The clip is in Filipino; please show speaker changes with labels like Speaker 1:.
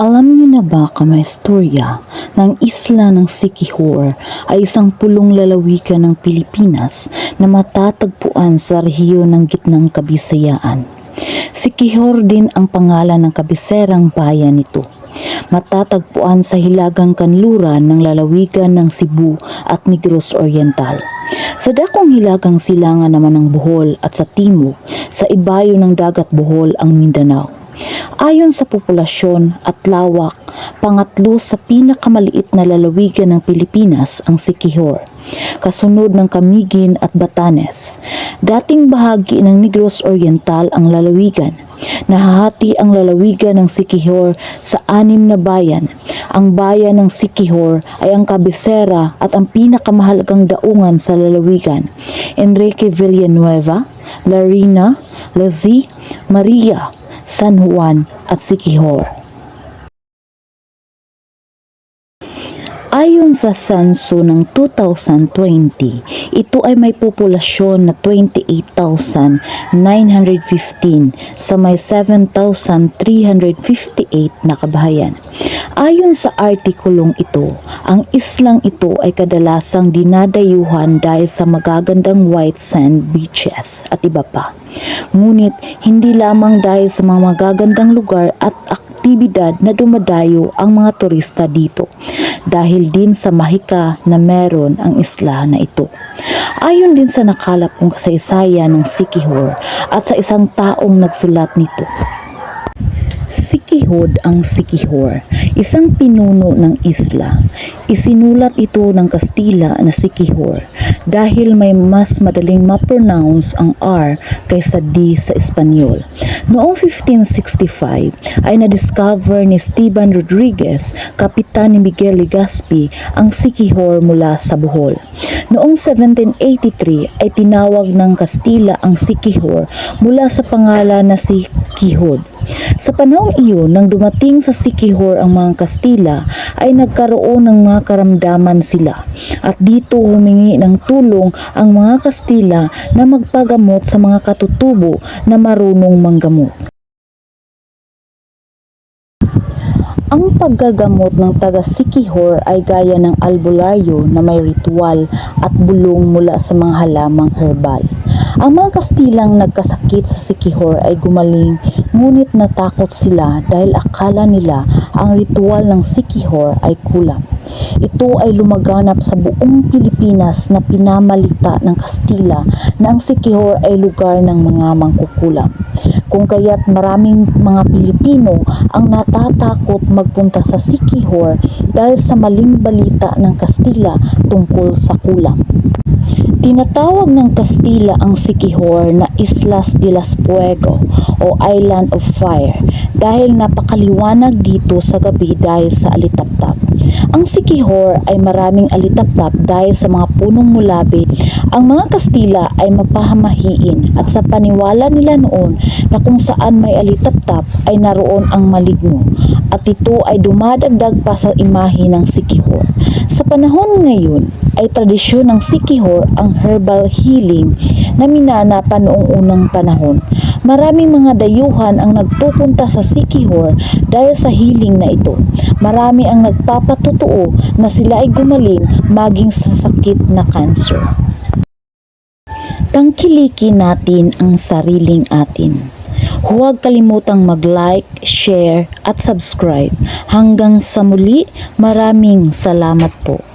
Speaker 1: Alam niyo na ba kamaistorya ng isla ng Siquijor ay isang pulong lalawigan ng Pilipinas na matatagpuan sa rehiyon ng gitnang kabisayaan. Siquijor din ang pangalan ng kabiserang bayan nito. Matatagpuan sa hilagang kanluran ng lalawigan ng Cebu at Negros Oriental. Sa dakong hilagang silangan naman ng Bohol at sa timog, sa ibayo ng dagat Bohol ang Mindanao. Ayon sa populasyon at lawak, pangatlo sa pinakamaliit na lalawigan ng Pilipinas ang Siquijor, kasunod ng Camiguin at Batanes. Dating bahagi ng Negros Oriental ang lalawigan. Nahahati ang lalawigan ng Siquijor sa anim na bayan. Ang bayan ng Siquijor ay ang kabisera at ang pinakamahalagang daungan sa lalawigan. Enrique Villanueva, Larina, Lazi, Maria, San Juan at Siquijor. Ayon sa censo ng 2020, ito ay may populasyon na 28,915 sa may 7,358 na kabahayan. Ayon sa artikulong ito, ang islang ito ay kadalasang dinadayuhan dahil sa magagandang white sand beaches at iba pa. Ngunit hindi lamang dahil sa mga magagandang lugar at aktibidad na dumadayo ang mga turista dito dahil din sa mahika na meron ang isla na ito. Ayon din sa nakalap kong kasaysayan ng Siquijor at sa isang taong nagsulat nito. Sikihod ang Sikihor, isang pinuno ng isla. Isinulat ito ng Kastila na Sikihor dahil may mas madaling ma-pronounce ang R kaysa D sa Espanyol. Noong 1565 ay na-discover ni Esteban Rodriguez, kapitan ni Miguel Legazpi, ang Sikihor mula sa Bohol. Noong 1783 ay tinawag ng Kastila ang Sikihor mula sa pangalan na Sikihod. Sa panahong iyon, nang dumating sa Sikihor ang mga Kastila, ay nagkaroon ng mga karamdaman sila. At dito humingi ng tulong ang mga Kastila na magpagamot sa mga katutubo na marunong manggamot. Ang paggagamot ng taga Sikihor ay gaya ng albularyo na may ritual at bulong mula sa mga halamang herbal. Ang mga Kastilang nagkasakit sa Sikihor ay gumaling ngunit natakot sila dahil akala nila ang ritual ng Sikihor ay kulang. Ito ay lumaganap sa buong Pilipinas na pinamalita ng Kastila na ang Sikihor ay lugar ng mga mangkukulam. Kung kaya't maraming mga Pilipino ang natatakot magpunta sa Sikihor dahil sa maling balita ng Kastila tungkol sa kulam. Tinatawag ng Kastila ang Sikihor na Islas de las Fuego o Island of Fire dahil napakaliwanag dito sa gabi dahil sa alitaptap. Ang Sikihor ay maraming alitaptap dahil sa mga punong mulabi. Ang mga Kastila ay mapahamahiin at sa paniwala nila noon na kung saan may alitaptap ay naroon ang maligno at ito ay dumadagdag pa sa imahe ng Sikihor. Sa panahon ngayon ay tradisyon ng Sikihor ang herbal healing na minana pa noong unang panahon. Maraming mga dayuhan ang nagpupunta sa Sikihor dahil sa healing na ito. Marami ang nagpapatutuo na sila ay gumaling maging sa sakit na cancer. Tangkilikin natin ang sariling atin. Huwag kalimutang mag-like, share at subscribe. Hanggang sa muli, maraming salamat po.